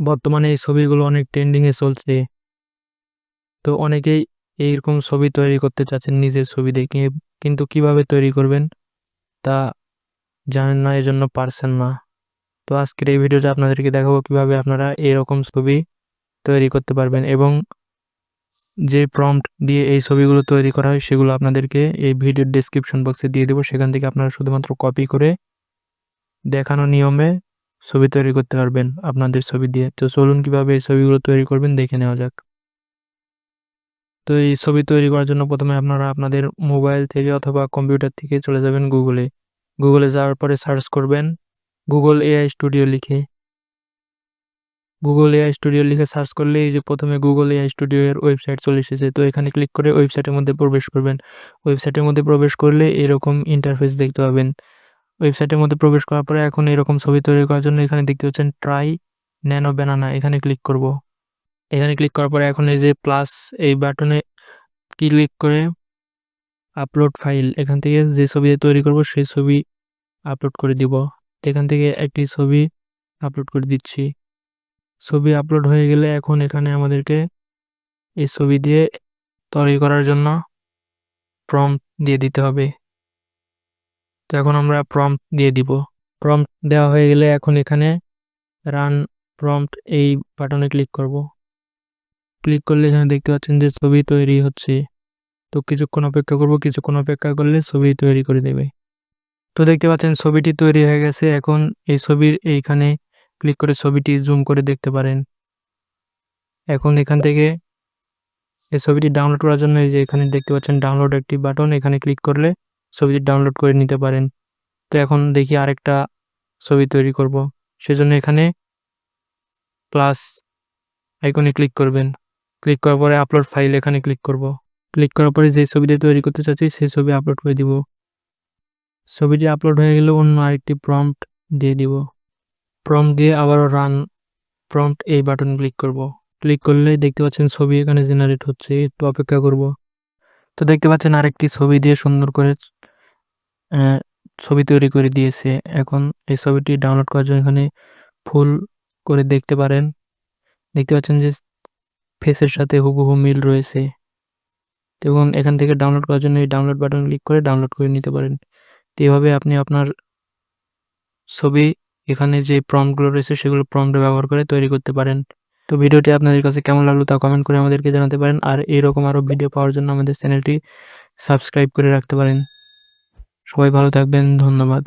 বর্তমানে এই ছবিগুলো অনেক ট্রেন্ডিংয়ে চলছে। তো অনেকেই এইরকম ছবি তৈরি করতে চাচ্ছেন, নিজের ছবি দেখে কিন্তু কীভাবে তৈরি করবেন তা জানেন না, এজন্য পারছেন না। তো আজকের এই ভিডিওতে আপনাদেরকে দেখাবো কীভাবে আপনারা এরকম ছবি তৈরি করতে পারবেন এবং যে প্রম্পট দিয়ে এই ছবিগুলো তৈরি করা হয়, সেগুলো আপনাদেরকে এই ভিডিওর ডেসক্রিপশন বক্সে দিয়ে দেবো সেখান থেকে আপনারা শুধুমাত্র কপি করে দেখানো নিয়মে ছবি তৈরি করতে পারবেন আপনাদের ছবি দিয়ে। তো চলুন কীভাবে এই ছবিগুলো তৈরি করবেন দেখে নেওয়া যাক। তো এই ছবি তৈরি করার জন্য প্রথমে আপনারা আপনাদের মোবাইল থেকে অথবা কম্পিউটার থেকে চলে যাবেন গুগলে। গুগলে যাওয়ার পরে সার্চ করবেন গুগল এআই স্টুডিও লিখে। গুগল এআই স্টুডিও লিখে সার্চ করলে এই যে প্রথমে গুগল এআই স্টুডিও এর ওয়েবসাইট চলে এসেছে। তো এখানে ক্লিক করে ওয়েবসাইটের মধ্যে প্রবেশ করবেন। ওয়েবসাইটের মধ্যে প্রবেশ করলে এরকম ইন্টারফেস দেখতে পাবেন। ওয়েবসাইটের মধ্যে প্রবেশ করার পরে এখন এরকম ছবি তৈরি করার জন্য এখানে দেখতে পাচ্ছেন ট্রাই ন্যানো ব্যানানা এখানে ক্লিক করব। এখানে ক্লিক করার পরে এখন এই যে প্লাস এই বাটনে ক্লিক করে আপলোড ফাইল এখান থেকে যে ছবি তৈরি করব সেই ছবি আপলোড করে দিব। এখান থেকে একটি ছবি আপলোড করে দিচ্ছি। ছবি আপলোড হয়ে গেলে এখন এখানে আমাদেরকে এই ছবি দিয়ে তৈরি করার জন্য প্রম্পট দিয়ে দিতে হবে। তো এখন আমরা প্রম্পট দিয়ে দিব। প্রম্পট দেওয়া হয়ে গেলে এখন এখানে রান প্রম্পট এই বাটনে ক্লিক করব। ক্লিক করলে এখানে দেখতে পাচ্ছেন যে ছবি তৈরি হচ্ছে। তো কিছুক্ষণ অপেক্ষা করব, কিছুক্ষণ অপেক্ষা করলে ছবি তৈরি করে দেবে। তো দেখতে পাচ্ছেন ছবিটি তৈরি হয়ে গেছে। এখন এই ছবির এইখানে ক্লিক করে ছবিটি জুম করে দেখতে পারেন। এখন এখান থেকে এই ছবিটি ডাউনলোড করার জন্য এই যে এখানে দেখতে পাচ্ছেন ডাউনলোড একটি বাটন এখানে ক্লিক করলে ছবিটি ডাউনলোড করে নিতে পারেন। তো এখন দেখি আরেকটা ছবি তৈরি করব। সেজন্য এখানে প্লাস আইকনে ক্লিক করবেন। ক্লিক করার পরে আপলোড ফাইল এখানে ক্লিক করব। ক্লিক করার পরে যে ছবিটি তৈরি করতে চাচ্ছি, সেই ছবি আপলোড করে দিব। ছবিটি আপলোড হয়ে গেলে অন্য আরেকটি প্রম্পট দিয়ে দিব। প্রম্পট দিয়ে আবারও রান প্রম্পট এই বাটন ক্লিক করব। ক্লিক করলে দেখতে পাচ্ছেন ছবি এখানে জেনারেট হচ্ছে। একটু অপেক্ষা করব। তো দেখতে পাচ্ছেন আরেকটি ছবি দিয়ে সুন্দর করে ছবি তৈরি করে দিয়েছে। এখন এই ছবিটি ডাউনলোড করার জন্য এখানে ফুল করে দেখতে পারেন। দেখতে পাচ্ছেন যে ফেসের সাথে হুবহু মিল রয়েছে। এবং এখান থেকে ডাউনলোড করার জন্য এই ডাউনলোড বাটন ক্লিক করে ডাউনলোড করে নিতে পারেন। তো এভাবে আপনি আপনার ছবি এখানে যে প্রম্পটগুলো রয়েছে সেগুলো প্রম্পটে ব্যবহার করে তৈরি করতে পারেন। তো ভিডিওটি আপনাদের কাছে কেমন লাগল তা কমেন্ট করে আমাদেরকে জানাতে পারেন। আর এরকম আরও ভিডিও পাওয়ার জন্য আমাদের চ্যানেলটি সাবস্ক্রাইব করে রাখতে পারেন। সবাই ভালো থাকবেন, ধন্যবাদ।